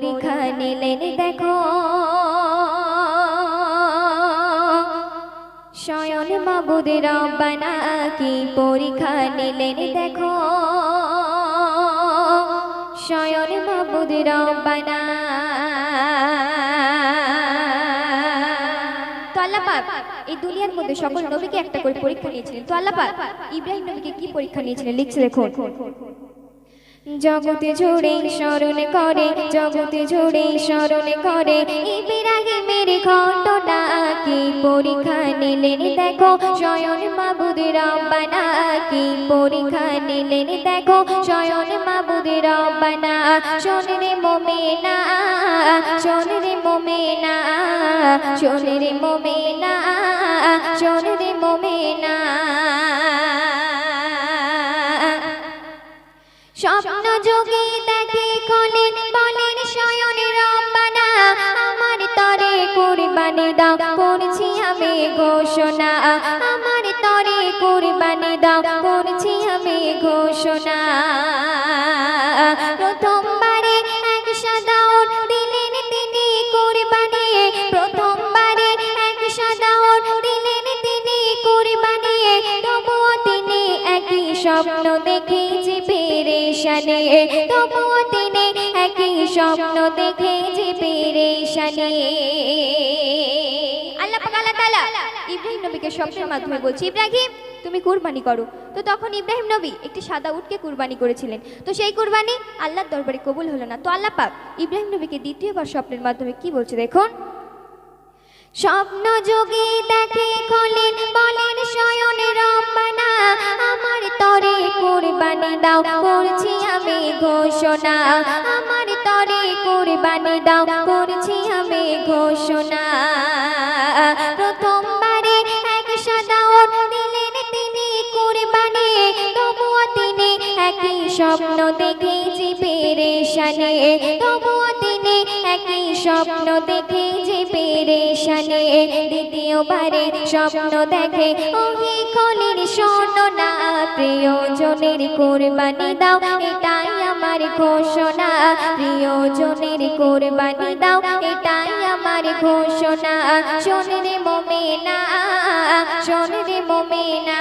পরীক্ষা নিলেন, দেখো। শয়ন মাবুদ রব্বানা কি পরীক্ষা নিলেন, দেখো। শয়ন তো আল্লাহ এই দুনিয়ার মধ্যে সকল একটা করে পরীক্ষা নিয়েছিলেন। তো আল্লাহ পাক, ইব্রাহিম নবীকে কি পরীক্ষা নিয়েছিলেন, লিখছে দেখুন। জগতে জুড়ে স্মরণ করে, জগতে জুড়ে স্মরণ করে। ইব্রাহিমের ঘটনা কি পরীক্ষা নিলেন, দেখো স্বয়ন মাবুদ রব্বানা কি পরীক্ষা নিলেন, দেখো স্বয়ন মাবুদ রব্বানা। শোন রে মোমেনা, শোন রে মোমেনা, শোন রে মোমেনা, শোন রে মোমেনা। স্বপ্ন যোগে দেখে খোলেন বলেন শয়ন রব্বানা, আমার তরে কুরবানি দাও, করছি আমি ঘোষণা, আমার তরে কুরবানি দাও, করছি আমি ঘোষণা। পেরেশানে তিনি একই স্বপ্ন দেখে যে পেরেশানে। আল্লাহ পাক আল্লাহ তাআলা ইব্রাহিম নবীকে স্বপ্নের মাধ্যমে বলছে ইব্রাহিম তুমি কুরবানি করো। তো তখন ইব্রাহিম নবী একটি সাদা উটকে কুরবানি করেছিলেন। তো সেই কুরবানি আল্লাহর দরবারে কবুল হলো না। তো আল্লাহ পাক ইব্রাহিম নবীকে দ্বিতীয়বার স্বপ্নের মাধ্যমে কি বলছে দেখুন? স্বপ্ন যোগে দেখে খোলেন দাও, করছি আমি ঘোষণা। আমার তরে কুরবানি দাও, করছি আমি ঘোষণা। প্রথমবারে এক সাদা দিলেন তিনি কুরবানি, তবুও তিনি একই স্বপ্ন দেখে পেরেশানে। তবুও তিনি একই স্বপ্ন দেখে যে পেরেশানে। দ্বিতীয়বারে স্বপ্ন দেখে, ওহি খলির শোনো না প্রিয়জনের কোরবানি দাও, এটাই আমার ঘোষণা। প্রিয়জনের কোরবানি দাও, এটাই আমার ঘোষণা। শোন রে মোমেনা শোন রে মোমেনা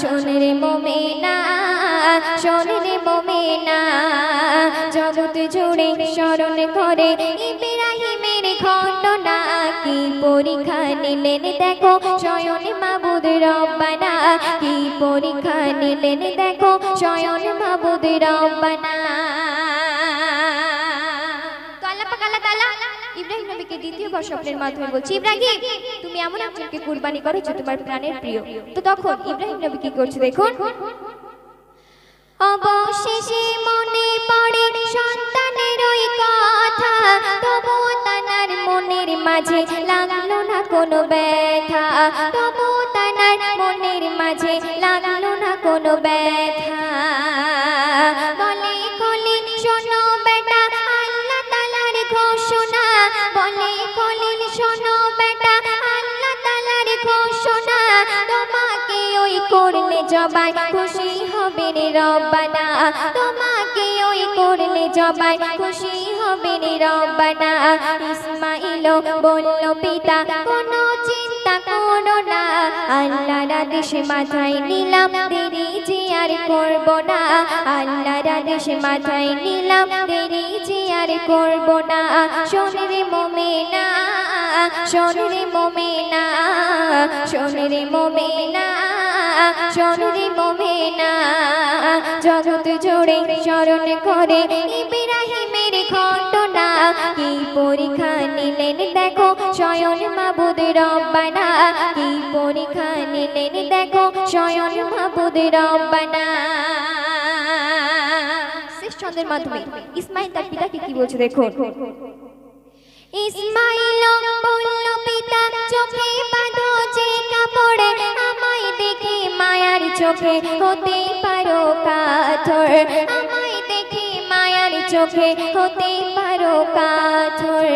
শোন রে মোমেনা শোন মোমেনা। জগৎ জুড়ে স্মরণ করে ইব্রাহিমের কি পরীক্ষা নিলেন দেখো মাবুদ রব্বানা। কি পরীক্ষা নিলেন দেখো মাবুদ রব্বানা। ইব্রাহিম নবীকে করো প্রাণের প্রিয়। তো তখন ইব্রাহিম নবী কি করছে দেখুন? অবশেষে মনে পড়ে সন্তানের ওই কথা। তানার মনের মাঝে লাগল না কোনো ব্যথা? তবুও তানার মনের মাঝে লাগল না কোনো ব্যথা। বলে খলিল শোনো বেটা, আল্লাহ তালার ঘোষণা। বলে খলিল শোনো বেটা, আল্লাহ তালার ঘোষণা। তোমাকে ওই করলে জবাই খুশি হবে রে তোমাকে করলে জবাই খুশি হবে রে রব্বানা। ইসমাইল বলল, পিতা, কোনো চিন্তা করো না। আল্লাহর আদেশে মাথায় নিলাম, দেরি যে আর করব না। আল্লাহর আদেশ মাথায় নিলাম, দেরি যে আর করব না। শোন রে মোমেনা, শোন রে মোমেনা, শোন রে মোমেনা, শোন রে মোমেনা। জগৎ জোড়ে স্মরণ করে ইব্রাহিমের দেখো স্বয়ন মাবুদ রব্বানা কি পরীক্ষা নিলেন দেখো স্বয়ন মাবুদ রব্বানা শেষ মাধ্যমে। ইসমাইল তার পিতাকে কি বলছে দেখুন ইসমাইল বলল পিতা, চোখে বাঁধো যে কাপড়ে, আমায় দেখে মায়ার চোখে হতে পারো কাঠর। আমায় চোখে হতে পারো কাঠর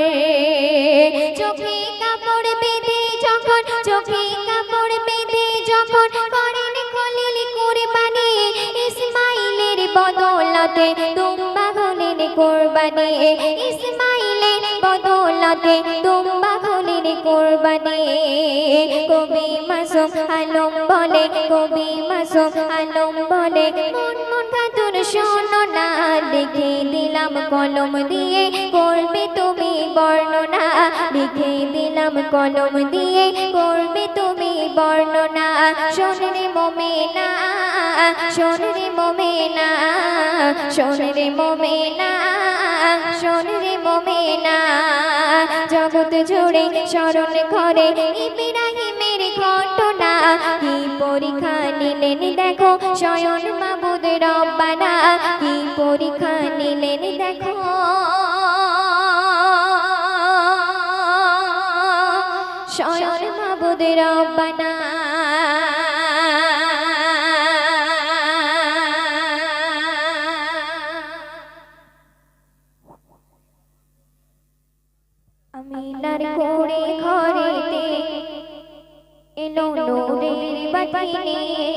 চোখে কাপড় বেঁধে যখন, চোখে কাপড় বেঁধে যখন করেন খলিল কুরবানি, ইসমাইলের বদলাতে তুম্বা হলেন কোরবানি ইসমাইলের বদৌলতে তুম্বা হলেন কোরবানি। কবি মাসুম আলম বলে, কবি মাসুম আলম বলে, মন মন শোনো না, লিখে দিলাম কলম দিয়ে করবে তুমি বর্ণনা। লিখে দিলাম কলম দিয়ে করবে তুমি বর্ণনা। শোনরে মোমেনা শোনরে মোমেনা শোনরে মোমেনা। শোনরে মোমেনা, জগৎ জুড়ে স্মরণ করে ইব্রাহিমের ঘটনা। কি পরীক্ষা নিলেন দেখো স্বয়ন মাবুদ রব্বানা, কি পরীক্ষা নিলেন দেখো। স্বয়ন মাবুদ রব্বানা আমি নার কোড়ে ঘরেতে এলো নোরের বাতি নিয়ে।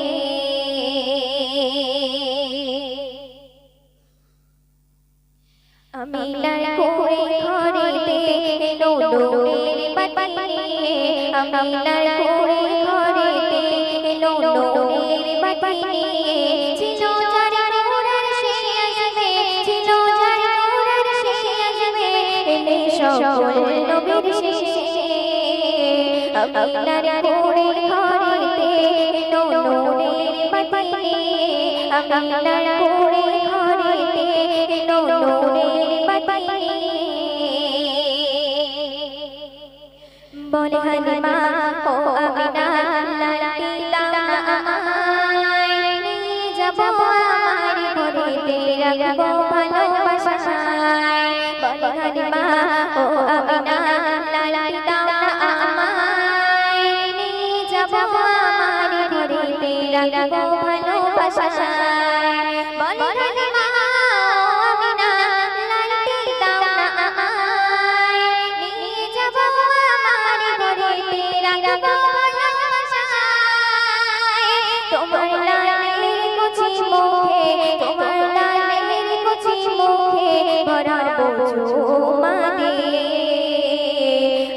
আমি নার কোড়ে ঘরেতে এলো নোরের বাতি নিয়ে। আমি নার ঘরেতে এলো নোরের বাতি নিয়ে। ছিল যার মোরার সে আসবে। ছিল যার মোরার সে আসবে। এলে সকল নবীর আপনার কোড়ে ঘরেতে নোরের আপনার নিয়ে আমি নার কোড়ে ঘরেতে নোরের নিয়ে বলে হালিমা ও আমিনা ঘরেতে রাখব ভালোবাসায় বলে হালিমা ও আমিনা লালটি দাও না আমায় নিয়ে যাব আমার ঘরেতে রাখব ভালোবাসায়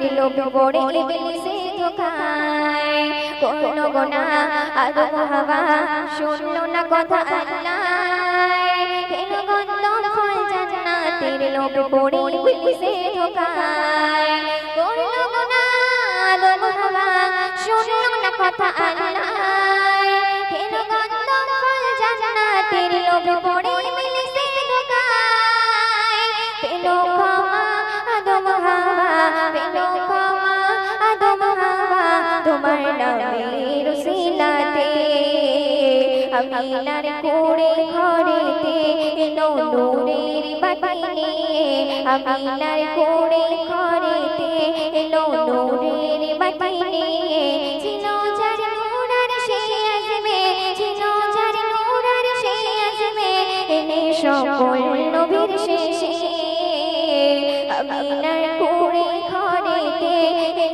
জান্নাতের লোভ পড়ে ইবলিসে ধোকায়। করল গোনা আদম হাওয়া, শুনলো না কথা আল্লাহ খেলো গন্ধ ফল জান্নাতের লোভ পড়ে ইবলিসে ধোকায়। করল গোনা আদম হাওয়া, শুনলো না কথা আল্লাহ আমি নার কোড়ে ঘরেতে নূরের বাতি নিয়ে আমি নার কোড়ে ঘরেতে নূরের বাতি নিয়ে ছিল যার নূরার সে আসবে ছিল যার নূরার সে আসবে এনে সকল নবীর শেষে।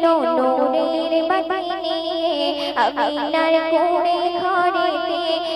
নূরের বাতি নিয়ে আমি কোড়ে